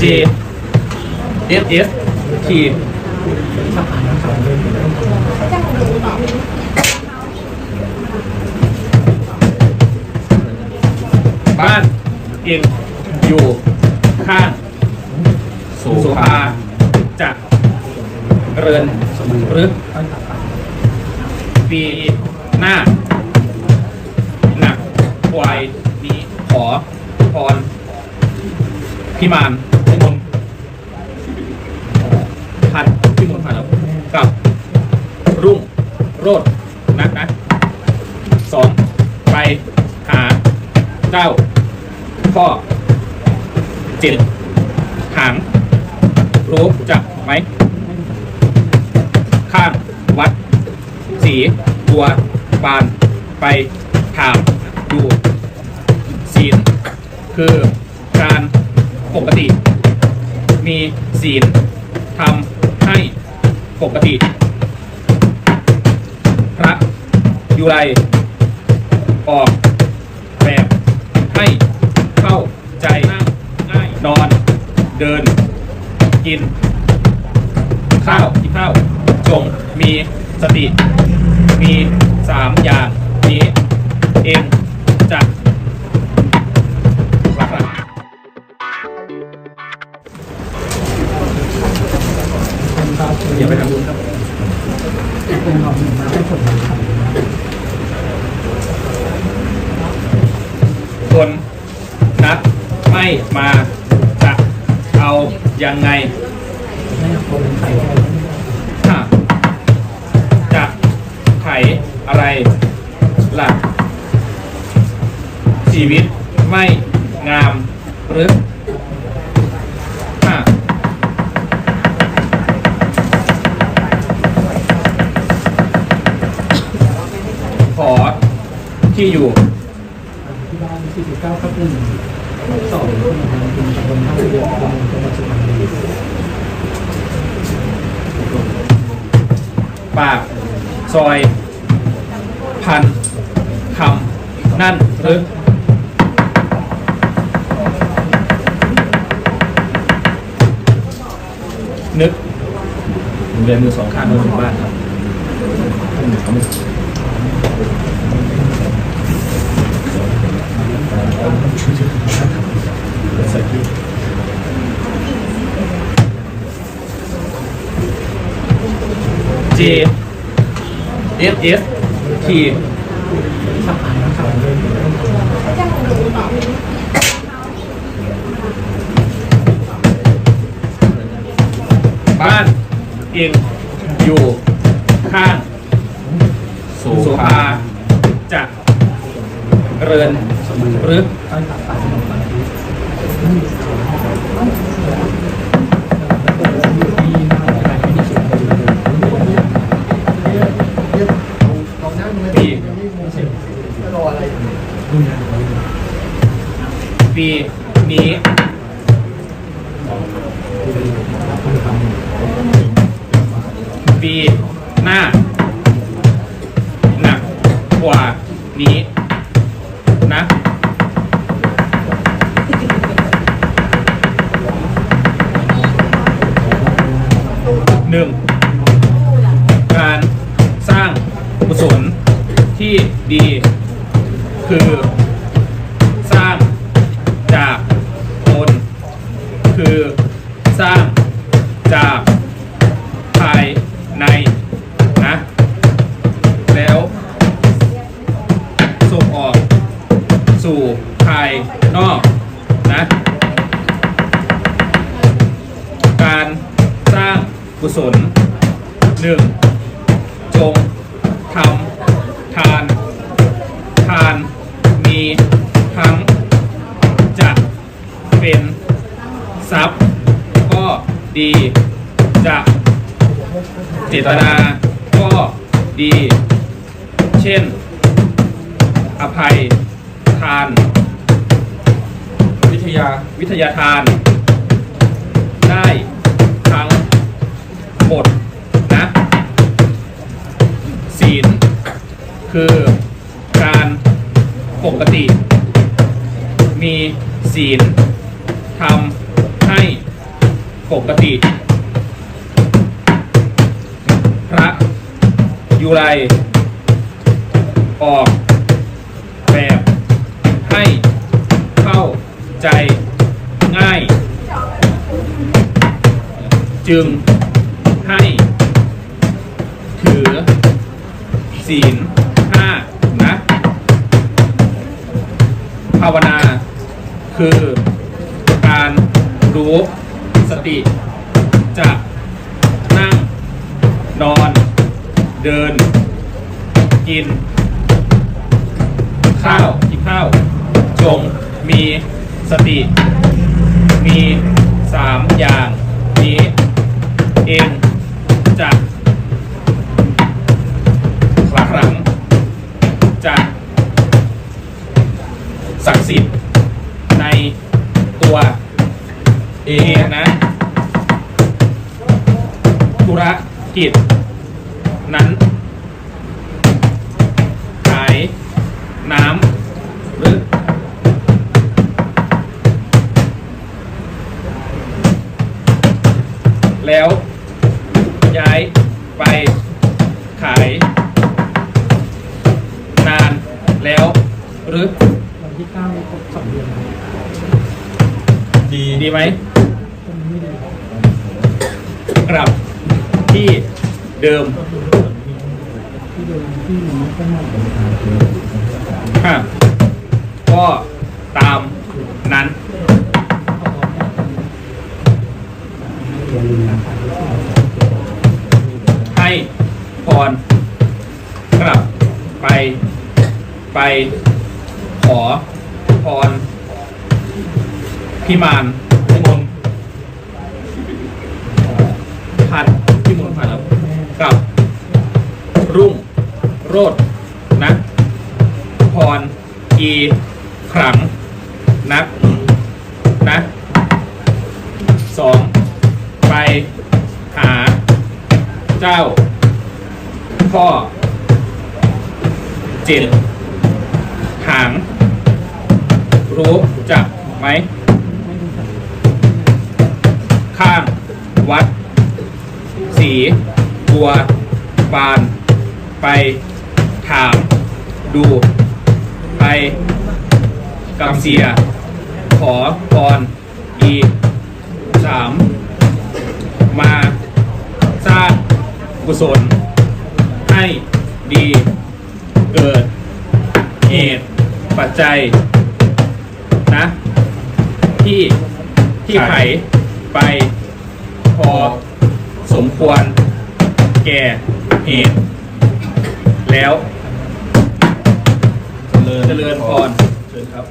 J S S T บ้านเองอยู่ข้างโสุภาจะเริญหรือปีหน้า หนักกวายนี้ขอพรพิมาน ดนักนะสองไปหาเจ้าพ่อจ็ดหาง รู้จักไหม ข้างวัด สีบัวบานไปถามดูศีลคือการปกติ มีศีลทำให้ปกติ ยุไรออกแบบให้เข้าใจง่ายนอน เดิน กิน ข้าวกินข้าวจงมีสติ มีสามอย่างนี้เองจะรักษาอย่าไปทำบุญครับเป็นค นนัดไม่มาจะเอายังไงจะไขอะไรล่ะ ชีวิตไม่งามหรือขอที่อยู่ ที่บ้าน49ครับหนึ่งสองที่มาทางคุณตำบลท่าเรืออำเภอเมืองจังหวัดสุพรรณบุรีปาก ซอย พันคำนั่นหรือนึกเรียนมือสองข้างมือถึงบ้านครับใส่ที่ J S S T บ้านเองอยู่ข้างโสุภาจะเริญ หรือต้อยตัดตัดขนมปังที่ที่น่าจะไปที่สุดปีปีนี้ปีหน้าหนักกว่านี้ หนึ่งการสร้างกุศลที่ดีคือ กุศลหนึ่งจงทำทาน ทานมีทั้ง จะเป็นทรัพย์ก็ดี จะเจตนาก็ดี เช่น อภัยทาน วิทยาวิทยาทานได้ หมดนะศีลคือการปกติ มีศีลทำให้ปกติ พระยุไรออกแบบให้เข้าใจง่าย จึง คือการรู้สติ จะนั่ง นอน เดิน กิน ข้าวกินข้าว จงมีสติ มีสามอย่างนี้เอง หรือวันที่เก้าครบสองเดือนครับดีดีไหมตอนนี้ไม่ดีกลับที่เดิมที่เดินที่หนูไม่ค่อยมากเลยค่ะก็ตามนั้นอย่าลืมนะครับให้พรกลับไปไปข อพรพิมานพิมลพันพิมลพันแล้วกับ รุ่ง โรดนะพรอีขลังนักนะสองไปหา เจ้า พ่อเจ็ดหาง รู้จักไหม ข้างวัด สีบัวบาน ไปถาม ดู ไปกำเสีย ขอพรอีสามมาสร้างกุศล ให้ดี เกิดเหตุปัจจัย นะ ที่ที่ไขไปพอสมควรแก่เหตุแล้วเจริญเจริญพรเชิญครับ